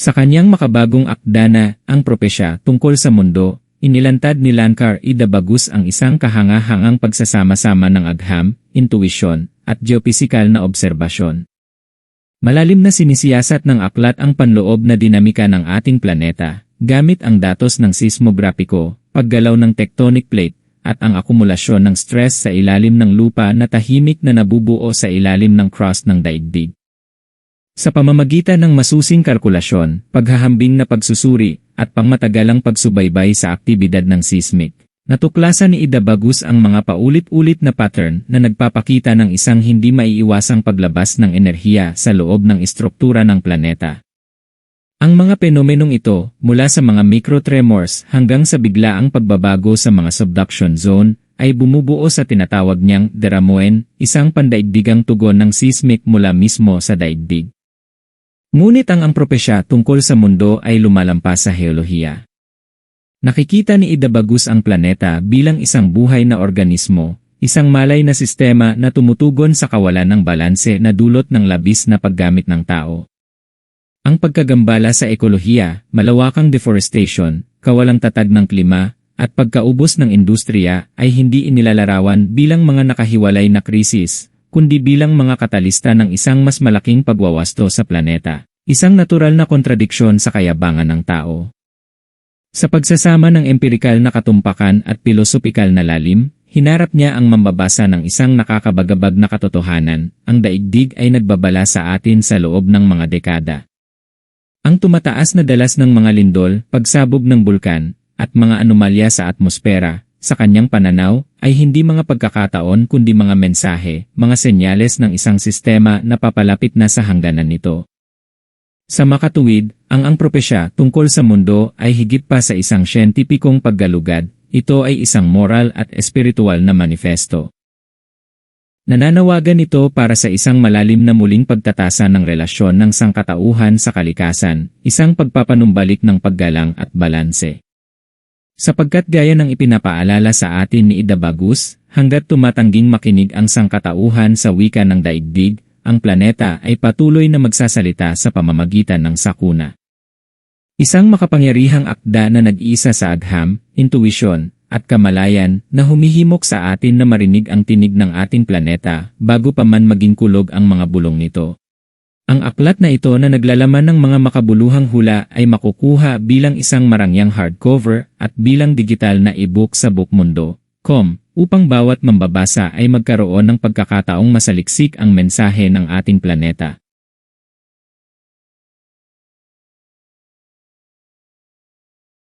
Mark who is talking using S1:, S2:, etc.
S1: Sa kanyang makabagong akda na ang propesya tungkol sa mundo, inilantad ni Lankar Ida Bagus ang isang kahanga-hangang pagsasama-sama ng agham, intuisyon, at geopisikal na obserbasyon. Malalim na sinisiyasat ng aklat ang panloob na dinamika ng ating planeta, gamit ang datos ng sismograpiko, paggalaw ng tectonic plate, at ang akumulasyon ng stress sa ilalim ng lupa na tahimik na nabubuo sa ilalim ng crust ng daigdig. Sa pamamagitan ng masusing kalkulasyon, paghahambing na pagsusuri, at pangmatagalang pagsubaybay sa aktibidad ng seismic, natuklasan ni Ida Bagus ang mga paulit-ulit na pattern na nagpapakita ng isang hindi maiiwasang paglabas ng enerhiya sa loob ng istruktura ng planeta. Ang mga fenomenong ito, mula sa mga microtremors hanggang sa biglaang pagbabago sa mga subduction zone, ay bumubuo sa tinatawag niyang deramoen, isang pandaigdigang tugon ng seismic mula mismo sa daigdig. Ngunit ang ang propesya tungkol sa mundo ay lumalampas sa heolohiya. Nakikita ni Ida Bagus ang planeta bilang isang buhay na organismo, isang malay na sistema na tumutugon sa kawalan ng balanse na dulot ng labis na paggamit ng tao. Ang pagkagambala sa ekolohiya, malawakang deforestation, kawalang tatag ng klima, at pagkaubos ng industriya ay hindi inilalarawan bilang mga nakahiwalay na krisis, kundi bilang mga katalista ng isang mas malaking pagwawasto sa planeta, isang natural na kontradiksyon sa kayabangan ng tao. Sa pagsasama ng empirikal na katumpakan at pilosopikal na lalim, hinarap niya ang mambabasa ng isang nakakabagabag na katotohanan, ang daigdig ay nagbabala sa atin sa loob ng mga dekada. Ang tumataas na dalas ng mga lindol, pagsabog ng bulkan, at mga anomalya sa atmosfera, sa kanyang pananaw, ay hindi mga pagkakataon kundi mga mensahe, mga senyales ng isang sistema na papalapit na sa hangganan nito. Sa makatuwid, ang ang propesya tungkol sa mundo ay higit pa sa isang siyentipikong paggalugad, ito ay isang moral at espiritual na manifesto. Nananawagan ito para sa isang malalim na muling pagtatasa ng relasyon ng sangkatauhan sa kalikasan, isang pagpapanumbalik ng paggalang at balanse. Sapagkat gaya ng ipinapaalala sa atin ni Ida Bagus, hanggat tumatangging makinig ang sangkatauhan sa wika ng daigdig, ang planeta ay patuloy na magsasalita sa pamamagitan ng sakuna. Isang makapangyarihang akda na nag-isa sa agham, intuisyon, at kamalayan na humihimok sa atin na marinig ang tinig ng ating planeta bago pa man maging kulog ang mga bulong nito. Ang aklat na ito na naglalaman ng mga makabuluhang hula ay makukuha bilang isang marangyang hardcover at bilang digital na e-book sa bookmundo.com upang bawat mambabasa ay magkaroon ng pagkakataong masaliksik ang mensahe ng ating planeta.